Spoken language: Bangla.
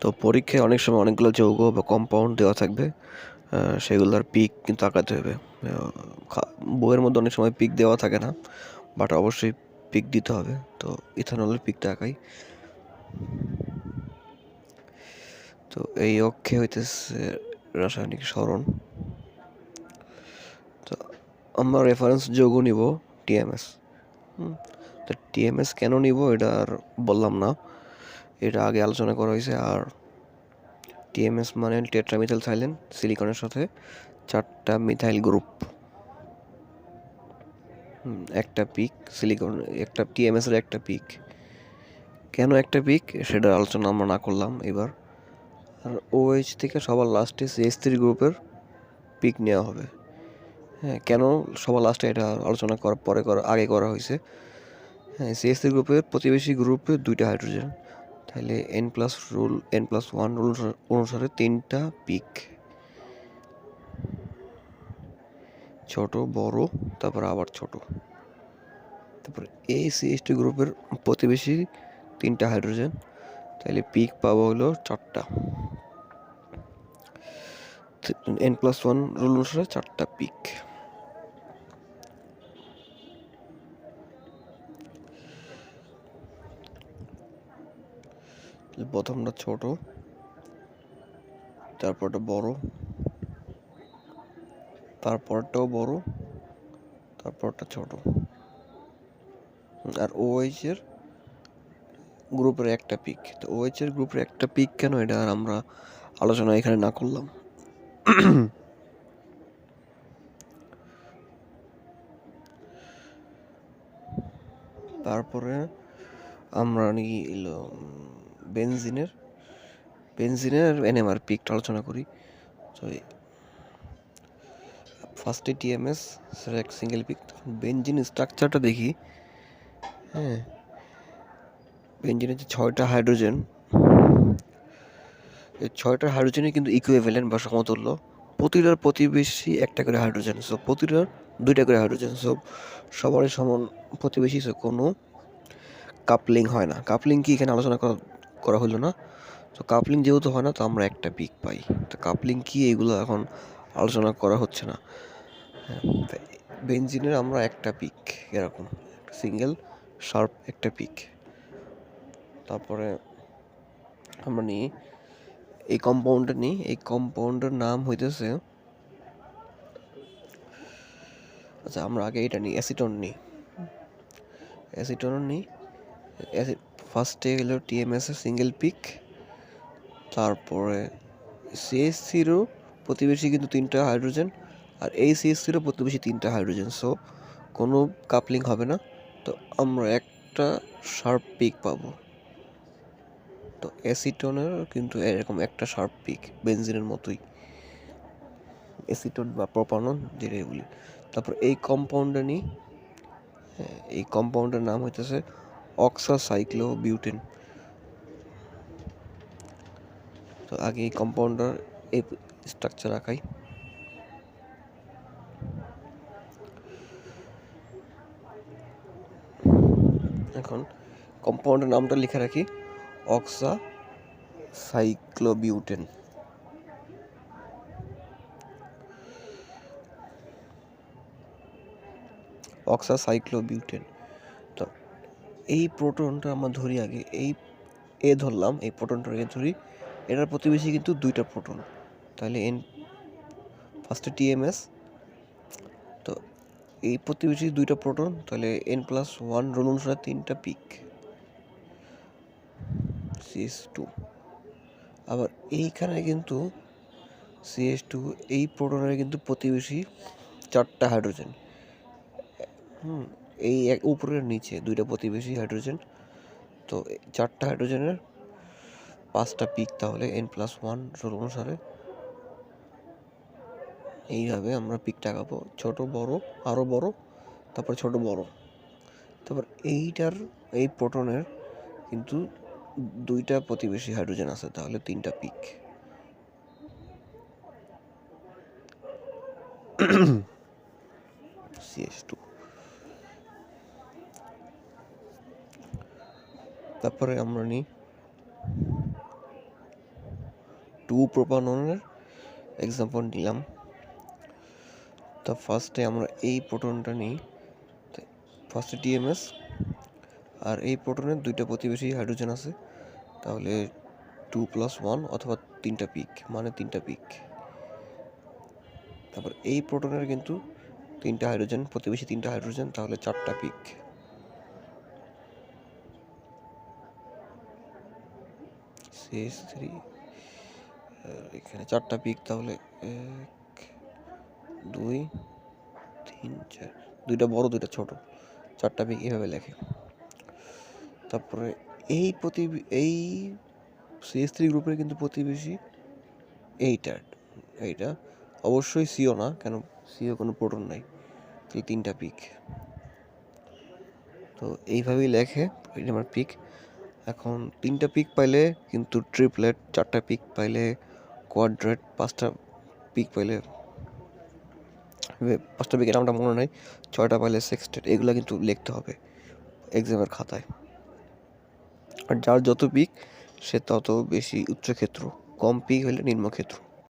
তো পরীক্ষায় অনেক সময় অনেকগুলো যৌগ বা কম্পাউন্ড দেওয়া থাকবে সেগুলোর পিক কিন্তু আঁকাতে হবে। বইয়ের মধ্যে অনেক সময় পিক দেওয়া থাকে না বাট অবশ্যই পিক দিতে হবে। তো ইথানলের পিকটা আঁকাই। তো এই অক্ষে হইতেছে রাসায়নিক সরণ। তো আমরা রেফারেন্স যৌগ নিব টিএমএস তো টিএমএস কেন নিব এটা আর বললাম না। এটা আগে আলোচনা করা হয়েছে, আর টিএমএস মানে টেট্রামিথাইল থাইলেন, সিলিকনের সাথে চারটা মিথাইল গ্রুপ। একটা পিক সিলিকন, একটা টিএমএস এর একটা পিক। কেন একটা পিক? সেটা আলোচনা আমরা না করলাম এবার। আর ওএইচ থেকে সবার লাস্টে সিএস থ্রি গ্রুপের পিক নেওয়া হবে। হ্যাঁ কেন সবার লাস্টে এটা আলোচনা করার পরে করা, আগে করা হয়েছে? হ্যাঁ সিএস থ্রি গ্রুপের প্রতিবেশী গ্রুপে দুইটা হাইড্রোজেন। তাহলে N plus rule N plus one rule অনুসারে তিনটা পিক ছোট, বড়, তারপর আবার ছোট। তারপর এই সিএসটি গ্রুপের প্রতিবেশী তিনটা হাইড্রোজেন তাহলে পিক পাবো হলো চারটা। এন প্লাস ওয়ান রুল অনুসারে চারটা পিক প্রথমটা ছোট, তারপরটা বড়, তারপরটাও বড়, তারপরটা ছোট। আর ওএইচ এর গ্রুপের একটা পিক তো ওএইচ এর গ্রুপের একটা পিক কেন এটা আর আমরা আলোচনা এখানে না করলাম। তারপরে আমরা এলো বেনজিনের বেনজিনের এনএমআর পিকটা আলোচনা করি। তো ফার্স্টে টিএমএস, সেটা এক সিঙ্গেল পিক বেনজিন স্ট্রাকচারটা দেখি। হ্যাঁ বেনজিনের যে ছয়টা হাইড্রোজেন এই ছয়টা হাইড্রোজেনই কিন্তু ইকুইভ্যালেন্ট বা সমতুল্য। প্রতিটার প্রতিবেশী একটা করে হাইড্রোজেন সো প্রতিটার দুইটা করে হাইড্রোজেন সো সবারই সমান প্রতিবেশী। সো কোনো কাপলিং হয় না। কাপলিং কি এখানে আলোচনা করা করা হলো না। তো কাপলিং যেহেতু হয় না, তো আমরা একটা পিক পাই। তো কাপলিং কি এগুলো এখন আলোচনা করা হচ্ছে না। বেঞ্জিনের আমরা একটা পিক এরকম। সিঙ্গেল শার্প একটা পিক তারপরে আমরা নিই, এই কম্পাউন্ডটা নিই। এই কম্পাউন্ডের নাম হইতেছে আচ্ছা আমরা আগে এটা নিই অ্যাসিটন নিই। অ্যাসিটন নিই ফার্স্টে গেল টিএমএস এর সিঙ্গেল পিক তারপরে সিএস সিরও প্রতিবেশী কিন্তু তিনটা হাইড্রোজেন আর এই সিএস সিরও প্রতিবেশী তিনটা হাইড্রোজেন সো কোনো কাপলিং হবে না। তো আমরা একটা শার্প পিক পাবো। তো অ্যাসিটনের কিন্তু এরকম একটা শার্প পিক বেনজিনের মতোই। অ্যাসিটন বা প্রপানন যেটাই তারপর এই কম্পাউন্ডে নিই। হ্যাঁ, এই কম্পাউন্ডের নাম হইতেছে অক্সাসাইক্লো বিউটেন তো আগে এই কম্পাউন্ডার এই স্ট্রাকচার আঁকাই। এখন কম্পাউন্ডের নামটা লিখে রাখি অক্সা সাইক্লোবিউটেন অক্সা সাইক্লোবিউটেন এই প্রোটনটা আমরা ধরি আগে, এই, এ ধরলাম, এই প্রোটনটা এ ধরি। এটার প্রতিবেশী কিন্তু দুইটা প্রোটন। তাহলে এন ফার্স্টে টিএমএস তো এই প্রতিবেশী দুইটা প্রোটন, তাহলে এন প্লাস ওয়ান রোল অনুসারে তিনটা পিক। CS two. আবার এইখানে কিন্তু সিএস টু, এই প্রোটনের কিন্তু প্রতিবেশী চারটা হাইড্রোজেন। হুম এই এক, উপরের নিচে দুইটা প্রতিবেশী হাইড্রোজেন তো চারটা হাইড্রোজেনের পাঁচটা পিক তাহলে এন প্লাস ওয়ান রোল অনুসারে। এইভাবে আমরা পিকটা আঁকাবো ছোট, বড় আরও বড়, তারপর ছোট, বড়। তারপর এইটার, এই প্রোটনের কিন্তু দুইটা প্রতিবেশী হাইড্রোজেন আছে, তাহলে তিনটা পিক সিএস টু তারপরে আমরা নিই টু প্রোপাননের এক্সাম্পল নিলাম। তা ফার্স্টে আমরা এই প্রোটনটা নিই। ফার্স্টে টিএমএস আর এই প্রোটনের দুইটা প্রতিবেশী হাইড্রোজেন আছে। তাহলে টু প্লাস ওয়ান অথবা তিনটা পিক মানে তিনটা পিক তারপর এই প্রোটনের কিন্তু তিনটা হাইড্রোজেন প্রতিবেশী তিনটা হাইড্রোজেন তাহলে চারটা পিক সিএস থ্রি এখানে চারটা পিক তাহলে এক, দুই, তিন, চার। দুইটা বড়, দুইটা ছোট। চারটা পিক এভাবে লেখে। তারপরে এই প্রতি এই সিএস থ্রি গ্রুপের কিন্তু প্রতিবেশী এইটা এইটা অবশ্যই সিও না, কেন সিও কোনো প্রোটন নাই। এই তিনটা পিক তো এইভাবেই লেখে এটা আমার পিক এখন তিনটা পিক পাইলে কিন্তু ট্রিপলেট চারটা পিক পাইলে কোয়াড্রেট পাঁচটা পিক পাইলে পাঁচটা পিকের নামটা মনে নেই, ছয়টা পাইলে সেক্সটেট এগুলো কিন্তু লিখতে হবে এক্সামের খাতায়। আর যার যত পিক সে তত বেশি উচ্চক্ষেত্র, কম পিক হলে নিম্নক্ষেত্র।